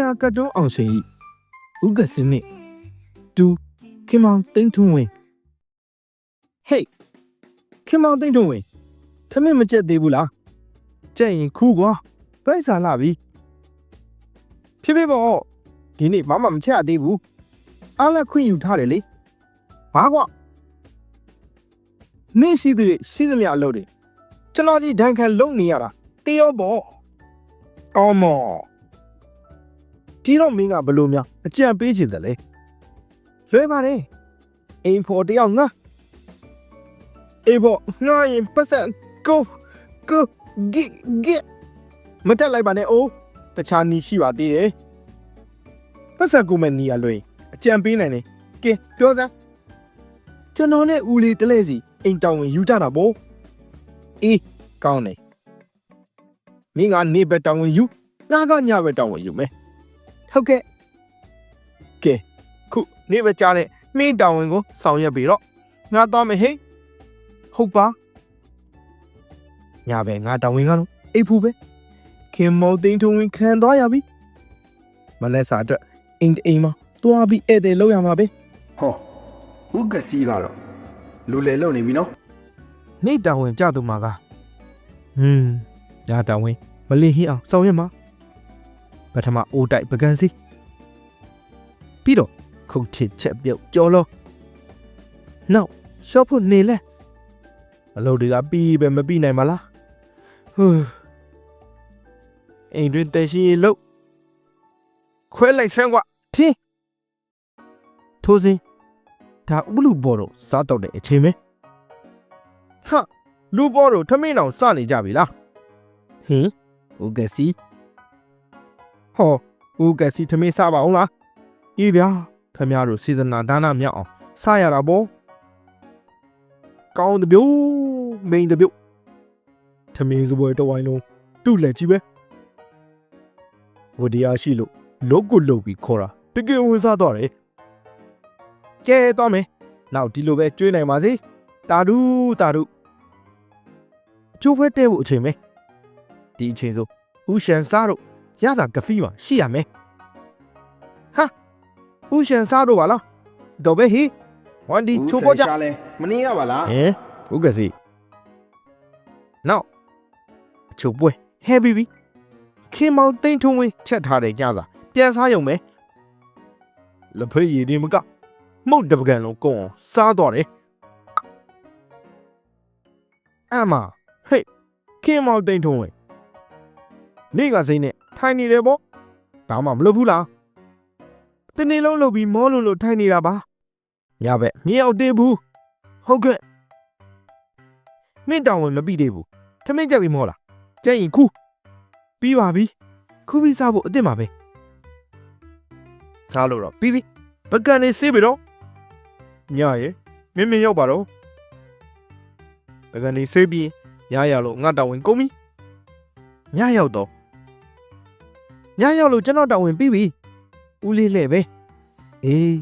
ရာကတ်တုံးအောင်ရှင်ဤဥက္ကစင်းနှင့်တူခင်မောင်တိန်ထွန်းဝင်ဟေးခင်မောင်တိန်ထွန်းဝင်ထမင်းမကြက်သေးဘူးလားကြက်ရင်ခူးကွာပြိုက်စာလာပြီဖြစ်ဖြစ်ပေါ့ဒီနေ့ဘာမှမချက်ရသေးဘူးအားလက်ခွင့်ယူထားတယ်လေဘာကွာမင်းရှိသူတွေရှိသမျှအလုပ်တွေကျွန်တော်ဒီဒဏ်ခံလုံနေရတာတေးရောပေါ့အော်မော် ဒီတော့မင်းကဘလို့များအကြံပေးချင်တယ်လေလွဲပါတယ်အိမ်ဖို့တယောက်ငါအေးပေါ့ငါရင်ပတ်စံကိုကိုဂီဂီမတက်လိုက်ပါနဲ့အိုးတခြားနီးရှိပါသေးတယ်ပတ်စံကိုမဲ့နီးရလွင်အကြံပေးနိုင်တယ်ကဲပြောစမ်းကျွန်တော်နဲ့ဦးလေးတလဲစီအိမ်တောင်ဝင်ယူကြတာပေါ့အေးကောင်းတယ်မင်းကနေဘက်တောင်ဝင်ယူငါကညဘက်တောင်ဝင်ယူမယ် ဟုတ်ကဲ့ကဲခုနေဘက်ကြားတဲ့မင်းတောင်ဝင်ကိုဆောင်ရွက်ပြီးတော့ငါသွားမယ်ဟေးဟုတ်ပါညပဲငါတောင်ဝင်ကတော့အိတ်ဖူပဲခင်မောင်သိန်းထုံဝင်ခံသွားရပြီမလဲစာအတွက်အိမ်တအိမ်မှာသွားပြီးဧည့်သည်လောက်ရမှာပဲဟောဥက္ကစီကတော့လူလေလုံနေပြီနော်နေတောင်ဝင်ကြသူမှာကဟွန်းညတောင်ဝင်မလင်းဟင်းအောင်ဆောင်ရွက်မှာ ပထမအိုးတိုက်ပကံစီပြီးတော့ခုတ်ထစ်ချက်ပြုတ်ကြော်လို့နောက်ရှော့ဖို့နေလဲအလုပ်တွေကပြီးပဲမပြီးနိုင်ပါလားဟူးအိမ်တွင်တန်ရှင်းရေလို့ခွဲလိုက်ဆန်းကွာထင်းထိုးစင်းဒါဥလူဘော်တော့စားတော့တဲ့အချိန်ပဲဟာလူဘော်တော့ထမင်းအောင်စနေကြပြီလားဟင်ဟုတ်ကဲ့စီ ဟောဟုတ်ကဲ့စီထမင်းစားပါအောင်လားအေးဗျာခမရတို့စေတနာဒါနမြောက်အောင်စားရတာပေါ့ကောင်းတပြို့မိန်တပြို့ထမင်းစပွဲတစ်ဝိုင်းလုံးတူလက်ကြီးပဲဝဒီယာရှိလို့လုတ်ကိုလုတ်ပြီးခေါ်တာတကယ်ဝင်စားတော့တယ်ကဲတော့မယ်နောက်ဒီလိုပဲကျွေးနိုင်ပါစေတာဒူတာဒူကျိုးဖွဲတဲဖို့အချိန်ပဲဒီအချိန်ဆိုဦးရှန်စားတို့ ရတာကဖီးမှာရှိရမယ်ဟာဦးရှန်စားတို့ပါလားတော့ပဲဟီဝန်ဒီချိုးပေါ်ကြရှာလဲမနေရပါလားဟင်ဟုတ်ကဲ့စီနောက်အချိုပွဲဟဲဘီဘီခင်မောင်သိန်းထုံးဝင်းချက်ထားတဲ့ညစာပြန်စားရုံပဲလက်ဖက်ရည်ဒီမကမှုတ်တပကံလုံးကုန်းအောင်စားတော့တယ်အမဟေးခင်မောင်သိန်းထုံးဝင်းနေကစိမ့်နဲ့ ထိုင်နေတယ်ပေါ့ဒါမှမလုပ်ဘူးလားတနေ့လုံးလုပ်ပြီးမောလို့လို့ထိုင်နေတာပါညဘက်မြေအောင်တင်းဘူးဟုတ်ကဲ့မင်းတောင်ဝင်မပြီးသေးဘူးထမင်းကြက်ပြီးမောလားကြက်ရင်ခုပြီးပါပြီခုပြီးစားဖို့အစ်စ်မှာပဲစားလို့တော့ပြီးပြီပကံနေစေးပြီတော့ညရဲ့မင်းမင်းရောက်ပါတော့ပကံနေစေးပြီးညရလို့ငါတောင်ဝင်ကုန်ပြီညရောက်တော့ ညရောက်လို့ကျွန်တော်တောင်ဝင်ပြီးပြီဦးလေးလဲပဲအေး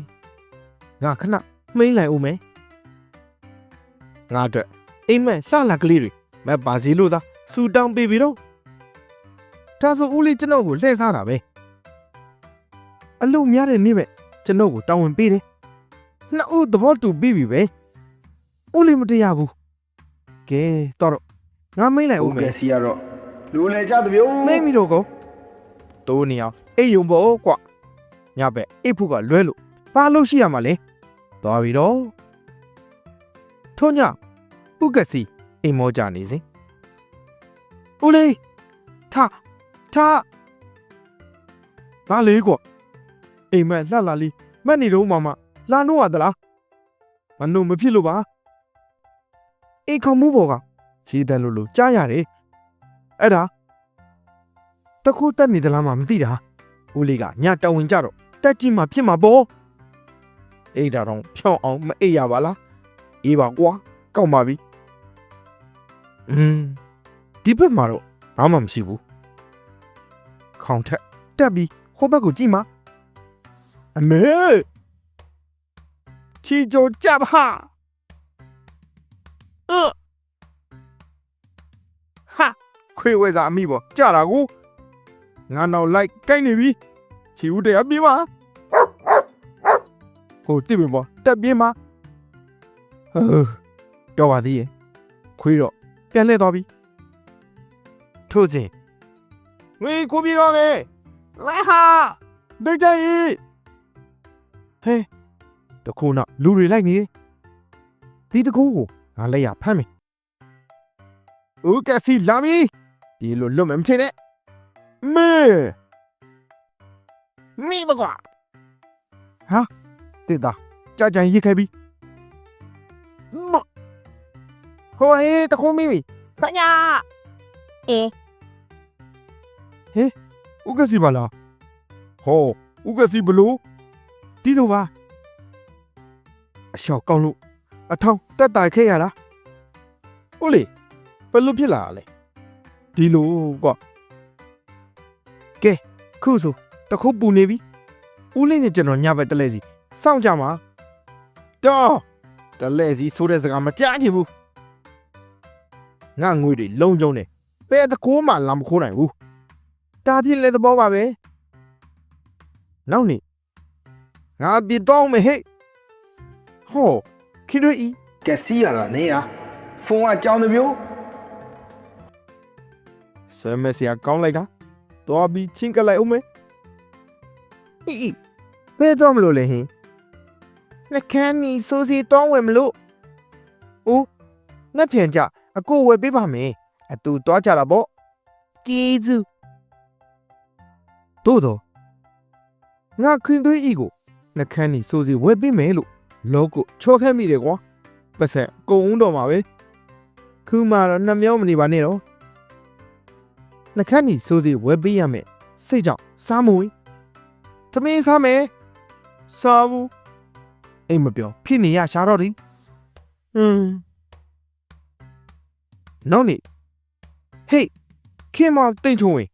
ငါခဏမှိမ့်လိုက်ဦးမယ်ငါအတွက်အိမ်မက်လှလှကလေးတွေမက်ပါစီလို့သာစူတောင်းပေးပြီးတော့ဒါဆိုဦးလေးကျွန်တော်ကိုလှည့်စားတာပဲအလုံးများတဲ့နေ့ပဲကျွန်တော်ကိုတောင်းဝင်ပေးတယ်နှစ်ဦးသဘောတူပြီးပြီပဲဦးလေးမတရားဘူးကဲတော့တော့ငါမိတ်လိုက်ဥဦးက္ကမယ်စီကတော့လူလေကြသပြို့မိတ်ပြီတော့ကော တိုးနေအောင်အိမ်ယုံပေါ့ကွညဘက်အိတ်ဖို့ကလွဲလို့ပါလို့ရှိရမှာလဲသွားပြီတော့ထုံးညပုကစီအိမ်မောကြနေစဉ်ဦးလေးထထဘာလေးကွအိမ်မက်လှလှလေးမက်နေတော့မမလာနို့ရသလားမနို့မဖြစ်လို့ပါအိမ်ခေါမှုပေါ်ကရေတန်လို့လို့ကြားရတယ်အဲ့ဒါ တခုတက်နေသလားမှမသိတာဦးလေးကညတဝင်ကြတော့တက်ကြည့်မှဖြစ်မှာပေါ့အိတ်တာတော့ဖြောင်းအောင်မအိပ်ရပါလားအေးပါကွာကောက်ပါပြီอืมဒီဘက်မှာတော့ဘာမှမရှိဘူးခေါင်းထက်တက်ပြီးဟိုဘက်ကိုကြည့်မှာအမေချီကြိုကြပ်ဟာအဟာခွေဝဲစားအမိပေါ့ကြတာကို ငါနောက်လိုက်ကိုက်နေပြီချီဦးတရားပြေးပါဟိုတိပင်ပေါ်တက်ပြေးပါဟိုတော့ပါသေးရဲ့ခွေးတော့ပြန်လဲသွားပြီထို့စဉ်ငွေကိုပြေးတော့လေလဲဟာဒိတ်တိုင်ဟဲတခုနောက်လူတွေလိုက်နေတယ်ဒီတကူကိုငါလက်ရဖမ်းမယ်ဦးကစီလာမီဒီလိုလွတ်မယ်မထင်နဲ့ မေမိမကွာဟာတိတာကြာကြာရိတ်ခဲ့ပြီမဟိုဟေးတခုံးမိပြီဖညာအေးဥက္ကစီပါလားဟောဥက္ကစီဘလို့ဒီလိုပါအလျှောက်ကောင်းလို့အထောင်တက်တိုင်ခဲ့ရတာဟုတ်လေဘယ်လိုဖြစ်လာလဲဒီလိုကွာ ကဲခုဆိုတခုပူနေပြီဦးလေးနဲ့ကျွန်တော်ညဘက်တလဲစီစောင့်ကြမှာတော့တလဲစီဆိုတဲ့စကားမကြားချင်ဘူးငါငွေတွေလုံးကျုံနေဘယ်တကိုးမှလာမခိုးနိုင်ဘူးဒါဖြစ်လဲသဘောပါပဲနောက်နေ့ငါပြတော့မယ်ဟဲ့ဟောခိရအီကက်စီရတာနေတာဖုန်းကကြောင်းတစ်မျိုးဆွဲမစရာကောင်းလိုက်တာ တော်ပြီးချင်းကလိုက်အောင်မယ်အီအီဘယ်တော့မလို့လဲဟင်နှကန်းနီစိုးစီတောင်းဝယ်မလို့ဦးနှက်ပြန်ကြအကိုဝယ်ပေးပါမယ်အတူတွားကြတာပေါ့ကျေးဇူးတို့တော့ငါခွင်သွေးဤကိုနှကန်းနီစိုးစီဝယ်ပေးမယ်လို့လောကိုချောခက်မိတယ်ကွာပတ်ဆက်ကုံဦးတော်မှာပဲခုမှတော့နှမျောမနေပါနဲ့တော့ နှခမ်းနီစိုးစီဝယ်ပေးရမယ်စိတ်ကြောင့်စားမဝင်သမင်းစားမယ်စားဘူးအိမ်မပြောဖြစ်နေရရှာတော့တယ်ဟွန်းနောက်နေ့ဟေးခင်မတိတ်ထုံးဝင်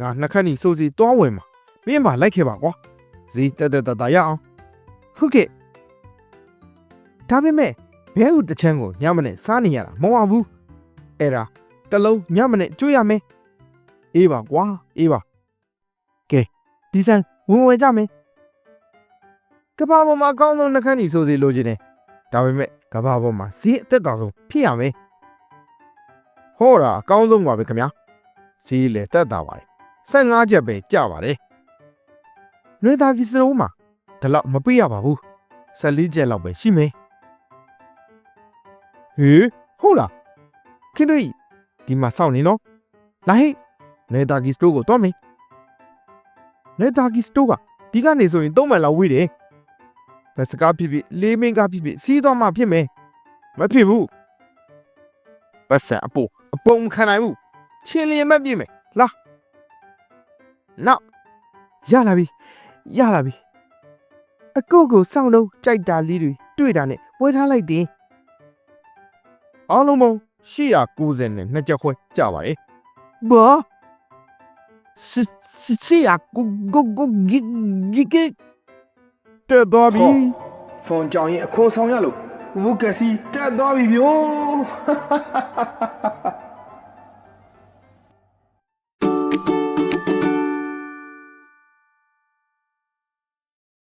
ငါနှခမ်းနီစိုးစီတွားဝင်မှာမင်းမလိုက်ခဲ့ပါကွာဇီတက်တက်တတရအောင်ဟုတ်ကဲ့ဒါပေမဲ့ဘဲဥတစ်ချမ်းကိုညမနဲ့စားနေရတာမဟုတ်ဘူးအဲ့ဒါတစ်လုံးညမနဲ့ကျွေးရမယ် အေးပါကွာအေးပါကဲဒီဆန်ဝင်ဝင်ကြမယ်ကဘာပေါ်မှာအကောင်းဆုံးနှခမ်းညီဆိုစီလိုချင်တယ်ဒါပေမဲ့ကဘာပေါ်မှာဈေးအသက်သာဆုံးဖြစ်ရမယ်ဟောတာအကောင်းဆုံးပါပဲခင်ဗျာဈေးလည်းတက်တာပါတယ်15ချက်ပဲကြပါတယ်နှွေသားကြီးစလုံးမှာဒီလောက်မပေးရပါဘူး14ချက်လောက်ပဲရှိမယ်ဟေးဟုတ်လားခင်တို့ကြီးဒီမှာစောင့်နေနော်လာဟိ နေတာဂီစတိုကိုတော့မေးနေတာဂီစတိုကဒီကနေဆိုရင်၃မိုင်လောက်ဝေးတယ်ဘယ်စကားဖြစ်ဖြစ်လေးမင်းကားဖြစ်ဖြစ်စီးတော့မှဖြစ်မယ်မဖြစ်ဘူးပတ်စံအပိုးအပုံမခံနိုင်ဘူးချင်းလျင်မပြည့်မယ်လာနောက်ရလာပြီရလာပြီအကုတ်ကိုစောင့်တော့ကြိုက်တာလေးတွေတွေ့တာနဲ့ဝဲထားလိုက်တယ်အားလုံးပေါင်း890နဲ့နှစ်ချက်ခွဲကြပါတယ်ဘာ Si, si, si, a go, go, go, gi, gi, gi. တဲ့တော့ပြီဖုန်းကြောင်းရင်အခွန်ဆောင်ရလို့ဝုကက်စီတက်သွားပြီဗျို